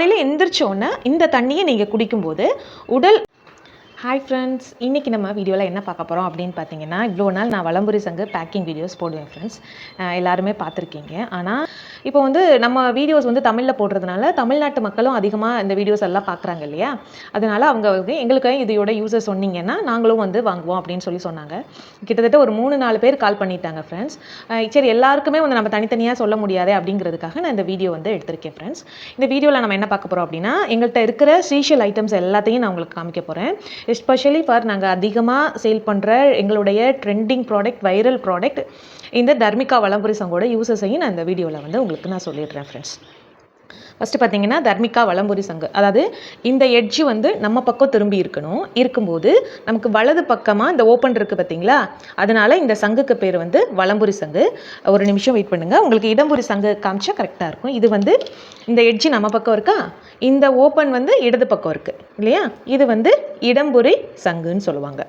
காலையில் எந்திரிச்சோன்னே இந்த தண்ணியை நீங்கள் குடிக்கும்போது உடல் ஹாய் ஃப்ரெண்ட்ஸ் இன்றைக்கி நம்ம வீடியோவில் என்ன பார்க்க போகிறோம் அப்படின்னு பார்த்தீங்கன்னா இவ்வளோ நாள் நான் வளம்புரி சங்கு பேக்கிங் வீடியோஸ் போடுவேன் ஃப்ரெண்ட்ஸ் எல்லாருமே பார்த்துருக்கீங்க. ஆனால் இப்போ வந்து நம்ம வீடியோஸ் வந்து தமிழில் போடுறதுனால தமிழ்நாட்டு மக்களும் அதிகமாக இந்த வீடியோஸ் எல்லாம் பார்க்குறாங்க இல்லையா? அதனால் அவங்க வந்து எங்களுக்கு இதையோட யூசர் சொன்னீங்கன்னா நாங்களும் வந்து வாங்குவோம் அப்படின்னு சொல்லி சொன்னாங்க. கிட்டத்தட்ட ஒரு மூணு நாலு பேர் கால் பண்ணிட்டாங்க ஃப்ரெண்ட்ஸ் சரி எல்லாருக்குமே வந்து நம்ம தனித்தனியாக சொல்ல முடியாதே அப்படிங்கிறதுக்காக நான் இந்த வீடியோ வந்து எடுத்திருக்கேன் ஃப்ரெண்ட்ஸ் இந்த வீடியோவில் நம்ம என்ன பார்க்க போகிறோம் அப்படின்னா எங்கள்கிட்ட இருக்கிற சீஷியல் ஐட்டம்ஸ் எல்லாத்தையும் நான் உங்களுக்கு காமிக்க போகிறேன் எஸ்பெஷலி ஃபார் நாங்கள் அதிகமாக சேல் பண்ணுற எங்களுடைய ட்ரெண்டிங் ப்ராடக்ட் வைரல் ப்ராடக்ட் இந்த தர்மிகா வளம்புரி சங்கோட யூசஸையும் நான் இந்த வீடியோவில் வந்து உங்களுக்கு நான் சொல்லிடுறேன் ஃப்ரெண்ட்ஸ் ஃபஸ்ட்டு பார்த்தீங்கன்னா தர்மிகா வலம்புரி சங்கு. அதாவது இந்த எட்ஜு வந்து நம்ம பக்கம் திரும்பி இருக்கணும். இருக்கும்போது நமக்கு வலது பக்கமாக இந்த ஓப்பன் இருக்குது பார்த்தீங்களா? அதனால இந்த சங்குக்கு பேர் வந்து வலம்புரி சங்கு. ஒரு நிமிஷம் வெயிட் பண்ணுங்கள் உங்களுக்கு இடம்புரி சங்கு காமிச்சா கரெக்டாக இருக்கும். இது வந்து இந்த எட்ஜு நம்ம பக்கம் இருக்கா? இந்த ஓப்பன் வந்து இடது பக்கம் இருக்குது இல்லையா? இது வந்து இடம்புரி சங்குன்னு சொல்லுவாங்க.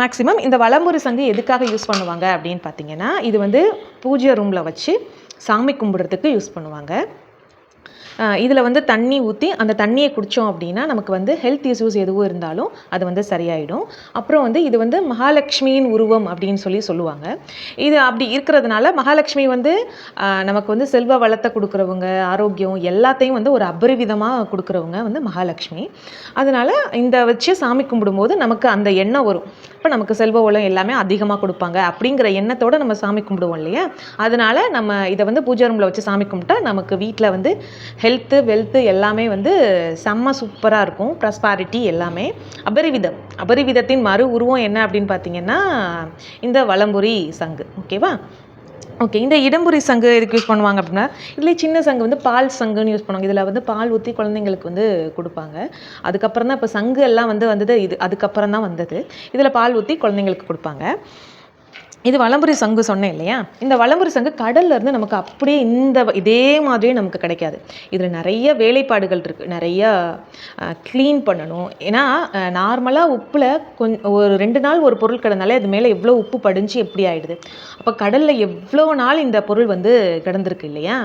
மேக்ஸிமம் இந்த வலம்புரி சங்கு எதுக்காக யூஸ் பண்ணுவாங்க அப்படின்னு பார்த்தீங்கன்னா இது வந்து பூஜை ரூமில் வச்சு சாமி கும்பிட்றதுக்கு யூஸ் பண்ணுவாங்க. இதில் வந்து தண்ணி ஊற்றி அந்த தண்ணியை குடித்தோம் அப்படின்னா நமக்கு வந்து ஹெல்த் இஷ்யூஸ் எதுவும் இருந்தாலும் அது வந்து சரியாயிடும். அப்புறம் வந்து இது வந்து மகாலட்சுமியின் உருவம் அப்படின்னு சொல்லி சொல்லுவாங்க. இது அப்படி இருக்கிறதுனால மகாலட்சுமி வந்து நமக்கு வந்து செல்வ வளத்தை கொடுக்குறவங்க ஆரோக்கியம் எல்லாத்தையும் வந்து ஒரு அபரிவிதமாக கொடுக்குறவங்க வந்து மகாலட்சுமி. அதனால் இந்த வச்சு சாமி கும்பிடும்போது நமக்கு அந்த எண்ணம் வரும். இப்போ நமக்கு செல்வ வளம் எல்லாமே அதிகமாக கொடுப்பாங்க அப்படிங்கிற எண்ணத்தோட நம்ம சாமி கும்பிடுவோம் இல்லையா? அதனால் நம்ம இதை வந்து பூஜை ரூமில் வச்சு சாமி கும்பிட்டா நமக்கு வீட்டில் வந்து ஹெல்த்து வெல்த்து எல்லாமே வந்து செம்ம சூப்பராக இருக்கும். ப்ரஸ்பாரிட்டி எல்லாமே. அபரிவிதம். அபரிவிதத்தின் மறு உருவம் என்ன அப்படின்னு பார்த்தீங்கன்னா இந்த வலம்புரி சங்கு. ஓகேவா ஓகே இந்த இடம்புரி சங்கு எதுக்கு யூஸ் பண்ணுவாங்க அப்படின்னா இதுலேயே சின்ன சங்கு வந்து பால் சங்குன்னு யூஸ் பண்ணுவாங்க. இதில் வந்து பால் ஊற்றி குழந்தைங்களுக்கு வந்து கொடுப்பாங்க. அதுக்கப்புறம் தான் இப்போ சங்கு எல்லாம் வந்து வந்தது இது அதுக்கப்புறம் தான் வந்தது. இதில் பால் ஊற்றி குழந்தைங்களுக்கு கொடுப்பாங்க. இது வலம்புரி சங்கு சொன்னேன் இல்லையா? இந்த வலம்புரி சங்கு கடல்ல இருந்து நமக்கு அப்படியே இந்த இதே மாதிரியே நமக்கு கிடைக்காது. இதில் நிறைய வேலைப்பாடுகள் இருக்குது நிறைய க்ளீன் பண்ணணும். ஏன்னா நார்மலாக உப்பில் கொஞ்சம் ஒரு ரெண்டு நாள் ஒரு பொருள் கிடந்தாலே அது மேலே எவ்வளோ உப்பு படிஞ்சு எப்படி ஆயிடுது? அப்போ கடலில் எவ்வளோ நாள் இந்த பொருள் வந்து கிடந்திருக்கு இல்லையா?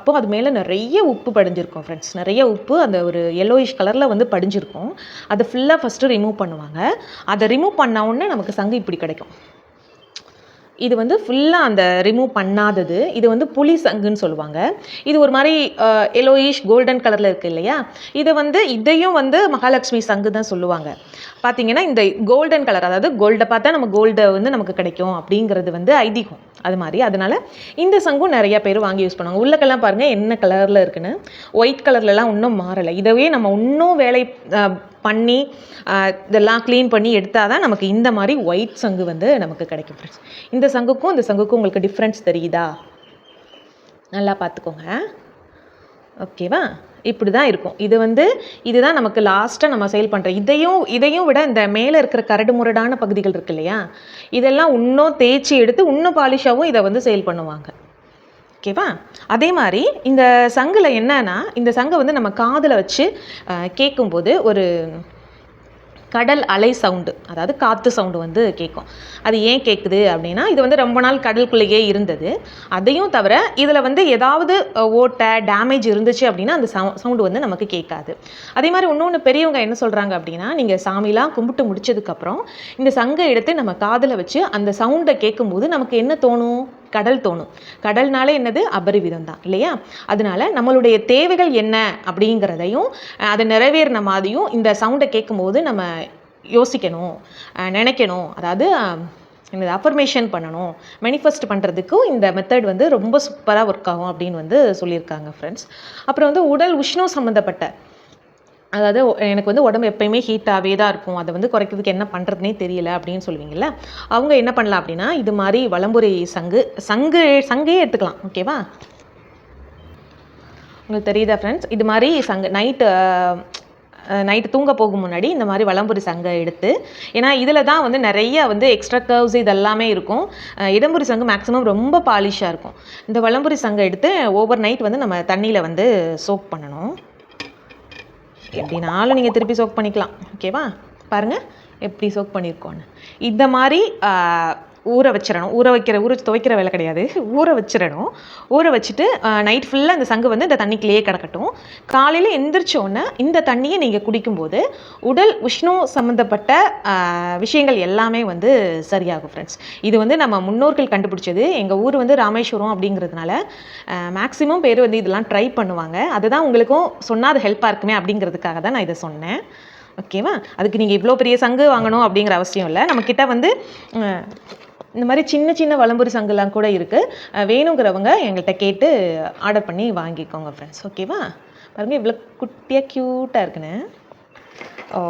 அப்போ அது மேலே நிறைய உப்பு படிஞ்சிருக்கும் ஃப்ரெண்ட்ஸ் நிறைய உப்பு அந்த ஒரு எல்லோயிஷ் கலரில் வந்து படிஞ்சிருக்கும். அதை ஃபுல்லாக ஃபஸ்ட்டு ரிமூவ் பண்ணுவாங்க. அதை ரிமூவ் பண்ண உடனே நமக்கு சங்கு இப்படி கிடைக்கும். இது வந்து ஃபுல்லாக அந்த ரிமூவ் பண்ணாதது. இது வந்து புலி சங்குன்னு சொல்லுவாங்க. இது ஒரு மாதிரி எலோயிஷ் கோல்டன் கலரில் இருக்குது இல்லையா? இதை வந்து இதையும் வந்து மகாலட்சுமி சங்கு தான் சொல்லுவாங்க. பார்த்தீங்கன்னா இந்த கோல்டன் கலர் அதாவது கோல்டை பார்த்தா நம்ம கோல்டை வந்து நமக்கு கிடைக்கும் அப்படிங்கிறது வந்து ஐதீகம். அது மாதிரி. அதனால் இந்த சங்கும் நிறைய பேர் வாங்கி யூஸ் பண்ணுவாங்க. உள்ளக்கெல்லாம் பாருங்கள் என்ன கலரில் இருக்குன்னு. ஒயிட் கலர்லலாம் இன்னும் மாறலை. இதவே நம்ம இன்னும் வேலை பண்ணி இதெல்லாம் க்ளீன் பண்ணி எடுத்தால் தான் நமக்கு இந்த மாதிரி ஒயிட் சங்கு வந்து நமக்கு கிடைக்கும் ஃப்ரெண்ட்ஸ் இந்த சங்குக்கும் இந்த சங்குக்கும் உங்களுக்கு டிஃப்ரென்ஸ் தெரியுதா? நல்லா பார்த்துக்கோங்க. ஓகேவா இப்படி தான் இருக்கும். இது வந்து இதுதான் நமக்கு லாஸ்ட்டாக நம்ம சேல் பண்ணுற இதையும் இதையும் விட இந்த மேலே இருக்கிற கரடு முரடான பகுதிகள் இருக்கு இல்லையா? இதெல்லாம் இன்னும் தேய்ச்சி எடுத்து இன்னும் பாலிஷாகவும் இதை வந்து சேல் பண்ணுவாங்க. ஓகேவா? அதே மாதிரி இந்த சங்கில் என்னன்னா இந்த சங்கை வந்து நம்ம காதில் வச்சு கேட்கும்போது ஒரு கடல் அலை சவுண்டு அதாவது காற்று சவுண்டு வந்து கேட்கும் அது ஏன் கேட்குது அப்படின்னா இது வந்து ரொம்ப நாள் கடலுக்குள்ளேயே இருந்தது. அதையும் தவிர இதில் வந்து ஏதாவது ஓட்டை டேமேஜ் இருந்துச்சு அப்படின்னா அந்த சவு சவுண்டு வந்து நமக்கு கேட்காது. அதே மாதிரி இன்னொன்று பெரியவங்க என்ன சொல்கிறாங்க அப்படின்னா நீங்கள் சாமிலாம் கும்பிட்டு முடிச்சதுக்கப்புறம் இந்த சங்கை எடுத்து நம்ம காதில் வச்சு அந்த சவுண்டை கேட்கும்போது நமக்கு என்ன தோணும்? கடல் தோணும். கடல்னாலே என்னது? அபரிவிதம் தான் இல்லையா? அதனால நம்மளுடைய தேவைகள் என்ன அப்படிங்கிறதையும் அதை நிறைவேறின மாதிரியும் இந்த சவுண்டை கேட்கும்போது நம்ம யோசிக்கணும் நினைக்கணும். அதாவது என்னது? அஃபர்மேஷன் பண்ணணும். மேனிஃபெஸ்ட் பண்ணுறதுக்கும் இந்த மெத்தட் வந்து ரொம்ப சூப்பராக ஒர்க் ஆகும் அப்படின்னு வந்து சொல்லியிருக்காங்க ஃப்ரெண்ட்ஸ் அப்புறம் வந்து உடல் உஷ்ணம் சம்மந்தப்பட்ட அதாவது எனக்கு வந்து உடம்பு எப்பயுமே ஹீட்டாகவே தான் இருக்கும். அதை வந்து குறைக்கிறதுக்கு என்ன பண்ணுறதுனே தெரியல அப்படின்னு சொல்லுவீங்கல்ல? அவங்க என்ன பண்ணலாம் அப்படின்னா இது மாதிரி வளம்புரி சங்கு சங்கு சங்கே எடுத்துக்கலாம். ஓகேவா உங்களுக்கு தெரியுதா ஃப்ரெண்ட்ஸ் இது மாதிரி சங்கு நைட்டு நைட்டு தூங்க போகும் முன்னாடி இந்த மாதிரி வளம்புரி சங்கை எடுத்து ஏன்னா இதில் தான் வந்து நிறைய வந்து எக்ஸ்ட்ரா கர்வ்ஸ் இதெல்லாமே இருக்கும். இடம்புரி சங்கு மேக்ஸிமம் ரொம்ப பாலிஷாக இருக்கும். இந்த வளம்புரி சங்கை எடுத்து ஓவர் நைட் வந்து நம்ம தண்ணியில் வந்து சோப் பண்ணணும். எப்படினாலும் நீங்கள் திருப்பி சோக் பண்ணிக்கலாம். ஓகேவா பாருங்கள் எப்படி சோக் பண்ணியிருக்கோன்னு இந்த மாதிரி ஊற வச்சிடணும். ஊற வைக்கிற ஊற துவைக்கிற வேலை கிடையாது. ஊற வச்சிடணும். ஊற வச்சுட்டு நைட் ஃபுல்லாக அந்த சங்கு வந்து இந்த தண்ணிக்குள்ளேயே கிடக்கட்டும். காலையில் எந்திரிச்சோன்னே இந்த தண்ணியை நீங்கள் குடிக்கும்போது உடல் உஷ்ணம் சம்மந்தப்பட்ட விஷயங்கள் எல்லாமே வந்து சரியாகும் ஃப்ரெண்ட்ஸ் இது வந்து நம்ம முன்னோர்கள் கண்டுபிடிச்சது. எங்கள் ஊர் வந்து ராமேஸ்வரம் அப்படிங்கிறதுனால மேக்ஸிமம் பேர் வந்து இதெல்லாம் ட்ரை பண்ணுவாங்க. அதுதான் உங்களுக்கும் சொன்னால் அது ஹெல்ப்பாக இருக்குமே அப்படிங்கிறதுக்காக தான் நான் இதை சொன்னேன். ஓகேவா அதுக்கு நீங்கள் இவ்வளோ பெரிய சங்கு வாங்கணும் அப்படிங்கிற அவசியம் இல்லை. நம்மக்கிட்ட வந்து இந்த மாதிரி சின்ன சின்ன வளம்புரி சங்குலாம் கூட இருக்குது வேணுங்கிறவங்க எங்கள்கிட்ட கேட்டு ஆர்டர் பண்ணி வாங்கிக்கோங்க ஃப்ரெண்ட்ஸ் ஓகேவா பாருங்கள் இவ்வளோ குட்டியாக க்யூட்டாக இருக்குன்னு.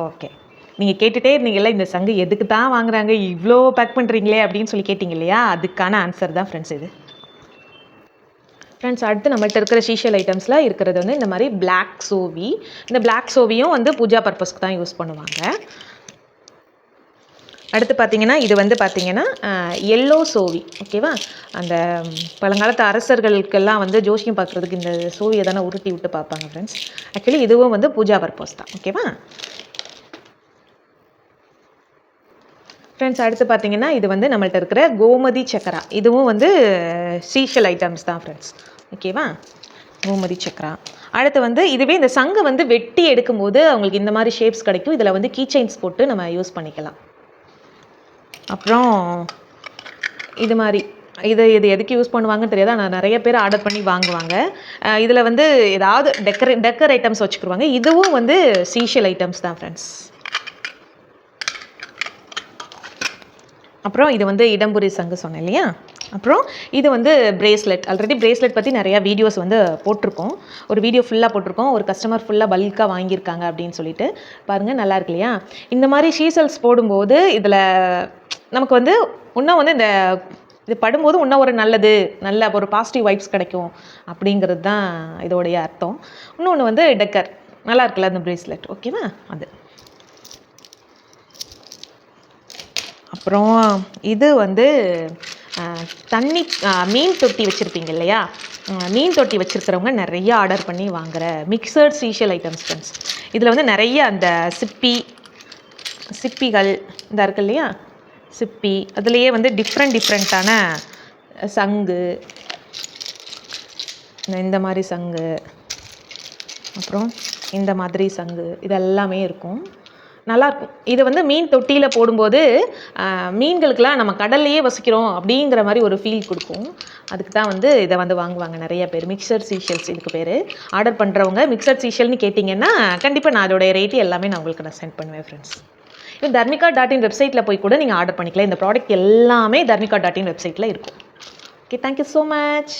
ஓகே நீங்கள் கேட்டுகிட்டே இருந்தீங்கல்ல இந்த சங்கு எதுக்கு தான் வாங்குறாங்க? இவ்வளோ பேக் பண்ணுறீங்களே அப்படின்னு சொல்லி கேட்டிங்க இல்லையா? அதுக்கான ஆன்சர் தான் ஃப்ரெண்ட்ஸ் இது. ஃப்ரெண்ட்ஸ் அடுத்து நம்மள்ட்ட இருக்கிற சீஷியல் ஐட்டம்ஸில் இருக்கிறது வந்து இந்த மாதிரி பிளாக் சோவி இந்த பிளாக் சோவியும் வந்து பூஜா பர்பஸ்க்கு தான் யூஸ் பண்ணுவாங்க. அடுத்து பார்த்தீங்கன்னா இது வந்து பார்த்தீங்கன்னா எல்லோ சோவி ஓகேவா அந்த பழங்காலத்து அரசர்களுக்கெல்லாம் வந்து ஜோசியம் பார்க்குறதுக்கு இந்த சோவியை தானே உருட்டி விட்டு பார்ப்பாங்க ஃப்ரெண்ட்ஸ் ஆக்சுவலி இதுவும் வந்து பூஜா பர்பஸ் தான் ஓகேவா ஃப்ரெண்ட்ஸ் அடுத்து பார்த்தீங்கன்னா இது வந்து நம்மள்ட்ட இருக்கிற கோமதி சக்கரா. இதுவும் வந்து சீஷல் ஐட்டம்ஸ் தான் ஃப்ரெண்ட்ஸ் ஓகேவா கோமதி சக்கரா. அடுத்து வந்து இதுவே இந்த சங்கை வந்து வெட்டி எடுக்கும்போது அவங்களுக்கு இந்த மாதிரி ஷேப்ஸ் கிடைக்கும். இதில் வந்து கீ செயின்ஸ் போட்டு நம்ம யூஸ் பண்ணிக்கலாம். அப்புறம் இது மாதிரி இது இது எதுக்கு யூஸ் பண்ணுவாங்கன்னு தெரியாது. ஆனால் நிறைய பேர் ஆர்டர் பண்ணி வாங்குவாங்க. இதில் வந்து ஏதாவது டெக்கரே டெக்கர் ஐட்டம்ஸ் வச்சுக்கிடுவாங்க இதுவும் வந்து சீஷியல் ஐட்டம்ஸ் தான் ஃப்ரெண்ட்ஸ் அப்புறம் இது வந்து இடம்புரி சங்கு சொன்னேன் இல்லையா? அப்புறம் இது வந்து பிரேஸ்லெட் ஆல்ரெடி பிரேஸ்லெட் பற்றி நிறையா வீடியோஸ் வந்து போட்டிருக்கோம். ஒரு வீடியோ ஃபுல்லாக போட்டிருக்கோம். ஒரு கஸ்டமர் ஃபுல்லாக பல்காக வாங்கியிருக்காங்க அப்படின்னு சொல்லிட்டு. பாருங்கள் நல்லா இருக்கு இல்லையா? இந்த மாதிரி ஷீசல்ஸ் போடும்போது இதில் நமக்கு வந்து இன்னும் வந்து இந்த இது படும்போது இன்னும் ஒரு நல்லது நல்ல ஒரு பாசிட்டிவ் வைப்ஸ் கிடைக்கும் அப்படிங்கிறது தான் இதோடைய அர்த்தம். இன்னொன்று வந்து டெக்கர். நல்லா இருக்குல்ல அந்த ப்ரேஸ்லெட் ஓகேவா அது. அப்புறம் இது வந்து தண்ணி மீன் தொட்டி வச்சுருப்பீங்க இல்லையா? மீன் தொட்டி வச்சுருக்கிறவங்க நிறைய ஆர்டர் பண்ணி வாங்குகிற மிக்சர்ட் சீஷியல் ஐட்டம்ஸ் ஃப்ரெண்ட்ஸ் இதில் வந்து நிறைய அந்த சிப்பி சிப்பிகள் இந்த இருக்கு இல்லையா? சிப்பி அதுலேயே வந்து டிஃப்ரெண்ட் டிஃப்ரெண்ட்டான சங்கு. இந்த- இந்த மாதிரி சங்கு. அப்புறம் இந்த மாதிரி சங்கு. இதெல்லாமே இருக்கும். நல்லாயிருக்கும் இது வந்து மீன் தொட்டியில் போடும்போது மீன்களுக்கெலாம் மீன்களுக்கெல்லாம் நம்ம கடல்லையே வசிக்கிறோம் அப்படிங்கிற மாதிரி ஒரு ஃபீல் கொடுக்கும். அதுக்கு தான் வந்து இதை வந்து வாங்குவாங்க நிறைய பேர். மிக்சர் சீஷல்ஸ் இதுக்கு பேர். ஆர்டர் பண்ணுறவங்க மிக்சர் சீஷல்னு கேட்டிங்கன்னா கண்டிப்பாக நான் அதோடைய ரேட்டு எல்லாமே நான் உங்களுக்கு நான் சென்ட் பண்ணுவேன் ஃப்ரெண்ட்ஸ் இப்போ தர்மிகா டாட் இன் வெப்சைட்டில் போய் கூட நீங்கள் ஆர்டர் பண்ணிக்கலாம். இந்த ப்ராடக்ட் எல்லாமே தர்மிகா டாட் இன் வெப்சைட்டில் இருக்கும் ஓகே தேங்க்யூ ஸோ மச்